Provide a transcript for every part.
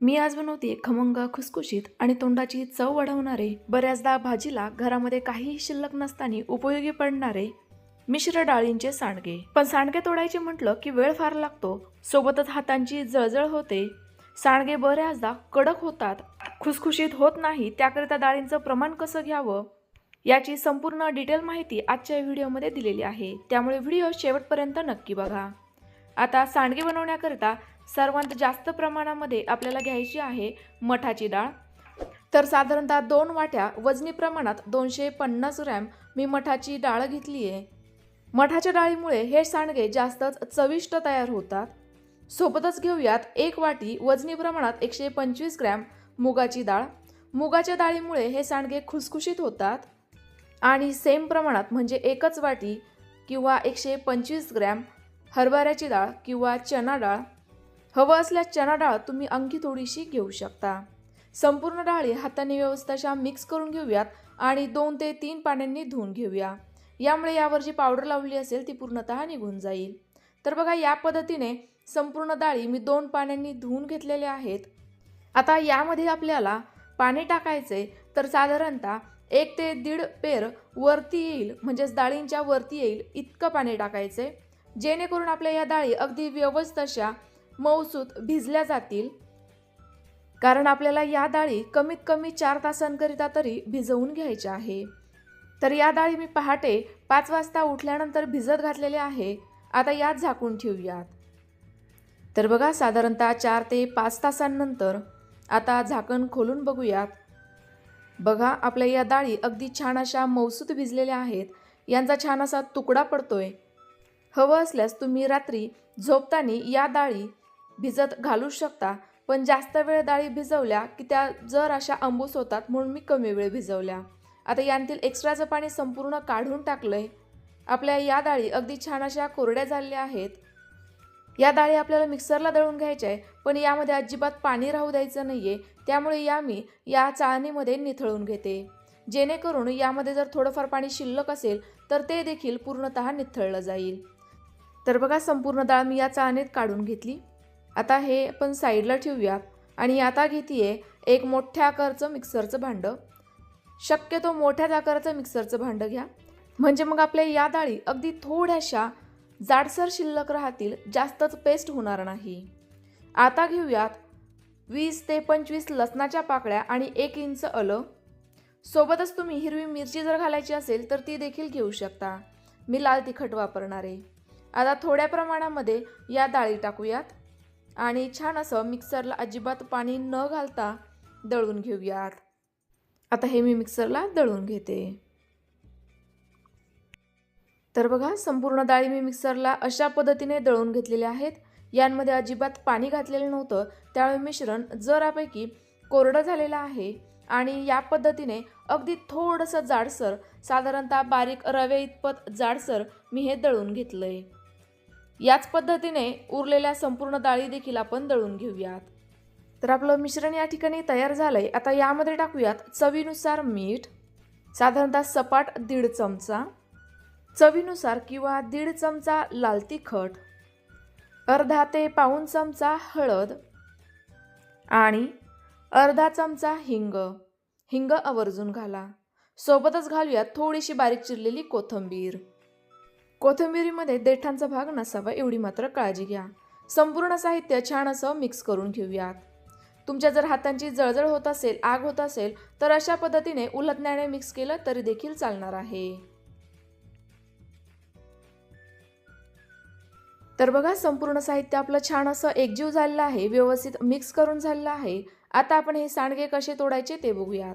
मी आज बनवते खमंग खुसखुशीत आणि तोंडाची चव वाढवणारे बऱ्याचदा भाजीला घरामध्ये काहीही शिल्लक नसताना उपयोगी पडणारे मिश्र डाळींचे सांडगे. पण सांडगे तोडायचे म्हटलं की वेळ फार लागतो. सोबतच हातांची जळजळ होते. सांडगे बऱ्याचदा कडक होतात. खुसखुशीत होत नाही त्याकरिता डाळींचं प्रमाण कसं घ्यावं? याची संपूर्ण डिटेल माहिती आजच्या व्हिडिओमध्ये दिलेली आहे. त्यामुळे व्हिडिओ शेवटपर्यंत नक्की बघा. आता सांडगे बनवण्याकरिता सर्वात जास्त प्रमाणामध्ये आपल्याला घ्यायची आहे मठाची डाळ. तर साधारणतः दोन वाट्या वजनी प्रमाणात दोनशे पन्नास ग्रॅम मी मठाची डाळ घेतली आहे. मठाच्या डाळीमुळे हे सांडगे जास्तच चविष्ट तयार होतात. सोबतच घेऊयात एक वाटी वजनी प्रमाणात एकशे पंचवीस ग्रॅम मुगाची डाळ. मुगाच्या डाळीमुळे हे सांडगे खुसखुशीत होतात. आणि सेम प्रमाणात म्हणजे एकच वाटी किंवा एकशे पंचवीस ग्रॅम हरभऱ्याची डाळ किंवा चना डाळ. हवं असल्यास चना डाळ तुम्ही अंकी थोडीशी घेऊ शकता. संपूर्ण डाळी हाताने व्यवस्थाशा मिक्स करून घेऊयात आणि दोन ते तीन पाण्यांनी धुवून घेऊया. यामुळे यावर जी पावडर लावली असेल ती पूर्णतः निघून जाईल. तर बघा या पद्धतीने संपूर्ण डाळी मी दोन पाण्यांनी धुवून घेतलेल्या आहेत. आता यामध्ये आपल्याला पाणी टाकायचे तर साधारणतः एक ते दीड पेर वरती येईल म्हणजेच डाळींच्या वरती येईल इतकं पाणी टाकायचे जेणेकरून आपल्या या डाळी अगदी व्यवस्थित अशा मऊसूत भिजल्या जातील. कारण आपल्याला या डाळी कमीत कमी चार तासांकरिता तरी भिजवून घ्यायच्या आहे. तर या डाळी मी पहाटे पाच वाजता उठल्यानंतर भिजत घातलेले आहे. आता यात झाकून ठेवूयात. तर बघा साधारणतः चार ते पाच तासांनंतर आता झाकण खोलून बघूयात. बघा आपल्या या डाळी अगदी छान अशा मौसूत भिजलेल्या आहेत. यांचा छान असा तुकडा पडतोय. हवं असल्यास तुम्ही रात्री झोपताना या डाळी भिजत घालू शकता. पण जास्त वेळ डाळी भिजवल्या की त्या जर अशा आंबूस होतात म्हणून मी कमी वेळ भिजवल्या. आता यांतील एक्स्ट्राचं पाणी संपूर्ण काढून टाकलंय. आपल्या या डाळी अगदी छान अशा कोरड्या झालेल्या आहेत. या डाळी आपल्याला मिक्सरला दळून घ्यायच्या आहे पण यामध्ये अजिबात पाणी राहू द्यायचं नाही आहे त्यामुळे या मी या चाळणीमध्ये निथळून घेते. जेणेकरून यामध्ये जर थोडंफार पाणी शिल्लक असेल तर ते देखील पूर्णतः निथळलं जाईल. तर बघा संपूर्ण डाळ मी या चाळणीत काढून घेतली. आता हे आपण साईडला ठेवूयात आणि आता घेते एक मोठ्या आकाराचं मिक्सरचं भांडं. शक्यतो मोठ्याच आकाराचं मिक्सरचं भांडं घ्या. म्हणजे मग आपल्या या डाळी अगदी थोड्याशा जाडसर शिल्लक राहतील जास्तच पेस्ट होणार नाही. आता घेऊयात वीस ते पंचवीस लसणाच्या पाकळ्या आणि एक इंच आलं सोबतच तुम्ही हिरवी मिरची जर घालायची असेल तर ती देखील घेऊ शकता. मी लाल तिखट वापरणार. आहे आता थोड्या प्रमाणामध्ये या डाळी टाकूयात. आणि छान असं मिक्सरला अजिबात पाणी न घालता दळून घेऊयात. आता हे मी मिक्सरला दळून घेते. तर बघा संपूर्ण डाळी मी मिक्सरला अशा पद्धतीने दळून घेतलेल्या आहेत. यांमध्ये अजिबात पाणी घातलेलं नव्हतं. त्यामुळे मिश्रण जरापैकी कोरडं झालेलं आहे आणि या पद्धतीने अगदी थोडंसं जाडसर साधारणतः बारीक रवे इतपत जाडसर मी हे दळून घेतलं आहे याच पद्धतीने उरलेल्या संपूर्ण डाळी देखील आपण दळून घेऊयात. तर आपलं मिश्रण या ठिकाणी तयार झालं आहे आता यामध्ये टाकूयात चवीनुसार मीठ साधारणतः सपाट दीड चमचा चवीनुसार किंवा दीड चमचा लाल तिखट अर्धा ते पाऊण चमचा हळद आणि अर्धा चमचा हिंग. हिंग आवर्जून घाला. सोबतच घालूयात थोडीशी बारीक चिरलेली कोथिंबीर. कोथिंबिरीमध्ये देठांचा भाग नसावा एवढी मात्र काळजी घ्या. संपूर्ण साहित्य छान असं मिक्स करून घेऊयात. तुमच्या जर हातांची जळजळ होत असेल आग होत असेल तर अशा पद्धतीने उलटण्याने मिक्स केलं तरी देखील चालणार आहे. तर बघा संपूर्ण साहित्य आपलं छान असं एकजीव झालेलं आहे व्यवस्थित मिक्स करून झालेलं आहे. आता आपण हे सांडगे कसे तोडायचे ते बघूयात.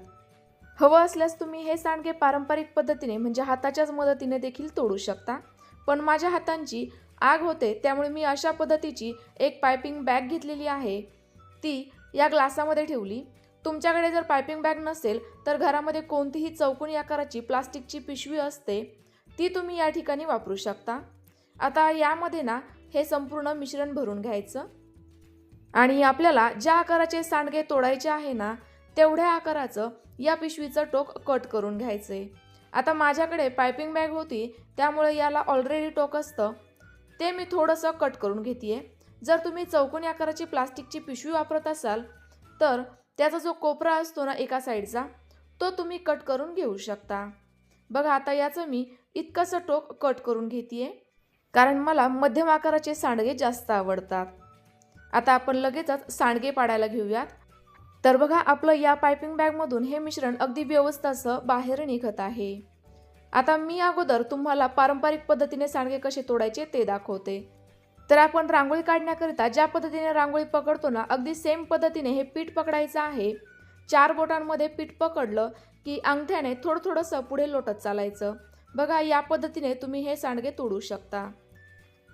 हवं असल्यास तुम्ही हे सांडगे पारंपरिक पद्धतीने म्हणजे हाताच्याच मदतीने देखील तोडू शकता. पण माझ्या हातांची आग होते त्यामुळे मी अशा पद्धतीची एक पायपिंग बॅग घेतलेली आहे. ती या ग्लासामध्ये ठेवली. तुमच्याकडे जर पायपिंग बॅग नसेल तर घरामध्ये कोणतीही चौकोनी आकाराची प्लास्टिकची पिशवी असते ती तुम्ही या ठिकाणी वापरू शकता. आता यामध्ये ना हे संपूर्ण मिश्रण भरून घ्यायचं. आणि आपल्याला ज्या आकाराचे सांडगे तोडायचे आहे ना तेवढ्या आकाराचं या पिशवीचं टोक कट करून घ्यायचे. आता माझ्याकडे पायपिंग बॅग होती त्यामुळे याला ऑलरेडी टोक असतं. ते मी थोडंसं कट करून घेते जर तुम्ही चौकोनी आकाराची प्लास्टिकची पिशवी वापरत असाल तर त्याचा जो कोपरा असतो ना एका साईडचा तो तुम्ही कट करून घेऊ शकता. बघा आता याचं मी इतकंसं टोक कट करून घेते कारण मला मध्यम आकाराचे सांडगे जास्त आवडतात. आता आपण लगेचच सांडगे पाडायला घेऊयात. तर बघा आपलं या पायपिंग बॅगमधून हे मिश्रण अगदी व्यवस्थाचं बाहेर निघत आहे. आता मी अगोदर तुम्हाला पारंपरिक पद्धतीने सांडगे कसे तोडायचे ते दाखवते. तर आपण रांगोळी काढण्याकरिता ज्या पद्धतीने रांगोळी पकडतो ना अगदी सेम पद्धतीने हे पीठ पकडायचं आहे. चार बोटांमध्ये पीठ पकडलं की अंगठ्याने थोडं थोडंसं पुढे लोटत चालायचं. बघा या पद्धतीने तुम्ही हे सांडगे तोडू शकता.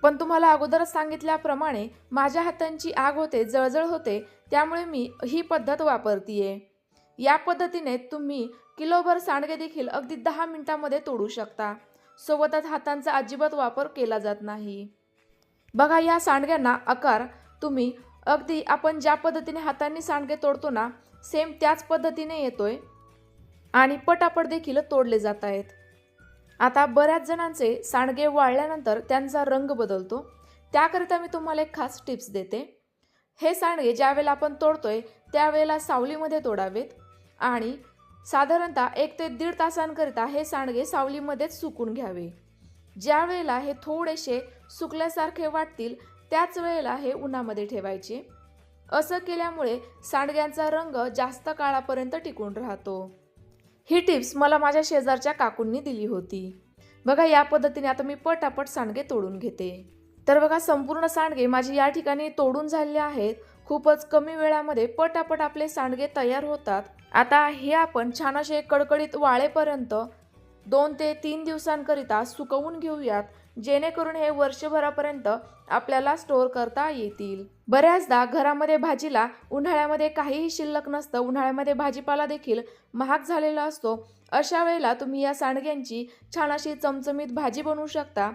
पण तुम्हाला अगोदरच सांगितल्याप्रमाणे माझ्या हातांची आग होते जळजळ होते त्यामुळे मी ही पद्धत वापरतीये. या पद्धतीने तुम्ही किलोभर सांडगे देखील अगदी दहा मिनिटांमध्ये तोडू शकता. सोबतच हातांचा अजिबात वापर केला जात नाही. बघा या सांडग्यांना आकार तुम्ही अगदी आपण ज्या पद्धतीने हातांनी सांडगे तोडतो ना सेम त्याच पद्धतीने येतोय आणि पटापट देखील तोडले जात आहेत आता बऱ्याच जणांचे सांडगे वाळल्यानंतर त्यांचा रंग बदलतो. त्याकरिता मी तुम्हाला एक खास टिप्स देते. हे सांडगे ज्यावेळेला आपण तोडतोय त्यावेळेला सावलीमध्ये तोडावेत. आणि साधारणतः एक ते दीड तासांकरिता हे सांडगे सावलीमध्येच सुकून घ्यावे. ज्या वेळेला हे थोडेसे सुकल्यासारखे वाटतील त्याच वेळेला हे उन्हामध्ये ठेवायचे. असं केल्यामुळे सांडग्यांचा रंग जास्त काळापर्यंत टिकून राहतो. ही टिप्स मला माझ्या शेजारच्या काकूंनी दिली होती. बघा या पद्धतीने आता मी पटापट सांडगे तोडून घेते. तर बघा संपूर्ण सांडगे माझी या ठिकाणी तोडून झालेले आहेत. खूपच कमी वेळामध्ये पटापट आपले सांडगे तयार होतात. आता हे आपण छान असे कडकडीत वाळेपर्यंत दोन ते तीन दिवसांकरिता सुकवून घेऊयात जेणेकरून हे वर्षभरापर्यंत आपल्याला स्टोअर करता येतील. बऱ्याचदा घरामध्ये भाजीला उन्हाळ्यामध्ये काहीही शिल्लक नसतं उन्हाळ्यामध्ये भाजीपाला देखील महाग झालेला असतो. अशा वेळेला तुम्ही या सांडग्यांची छान अशी चमचमीत भाजी बनवू शकता.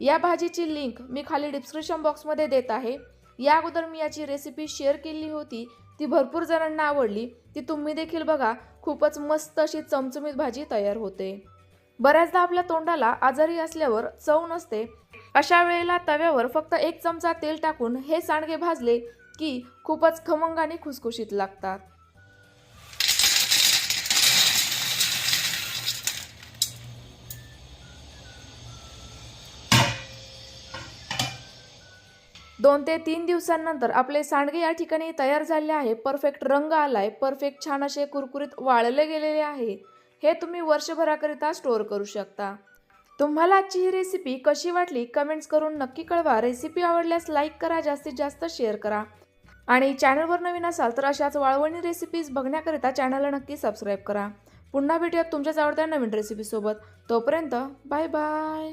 या भाजीची लिंक मी खाली डिस्क्रिप्शन बॉक्समध्ये देत आहे. या अगोदर मी याची रेसिपी शेअर केली होती ती भरपूर जणांना आवडली ती तुम्ही देखील बघा खूपच मस्त अशी चमचमीत भाजी तयार होते. बऱ्याचदा आपल्या तोंडाला आजारी असल्यावर चव नसते. अशा वेळेला तव्यावर फक्त एक चमचा तेल टाकून हे सांडगे भाजले की खूपच खमंग आणि खुसखुशीत लागतात. दोन ते तीन दिवसांनंतर आपले सांडगे या ठिकाणी तयार झाले आहे. परफेक्ट रंग आलाय. परफेक्ट छान असे कुरकुरीत वाळले गेलेले आहे. हे तुम्ही वर्षभराकरिता स्टोअर करू शकता. तुम्हाला आजची ही रेसिपी कशी वाटली कमेंट्स करून नक्की कळवा. रेसिपी आवडल्यास लाईक करा जास्तीत जास्त शेअर करा. आणि चॅनलवर नवीन असाल तर अशाच वाळवणी रेसिपीज बघण्याकरिता चॅनलला नक्की सबस्क्राईब करा. पुन्हा भेटूयात तुमच्याच आवडत्या नवीन रेसिपीसोबत तोपर्यंत बाय बाय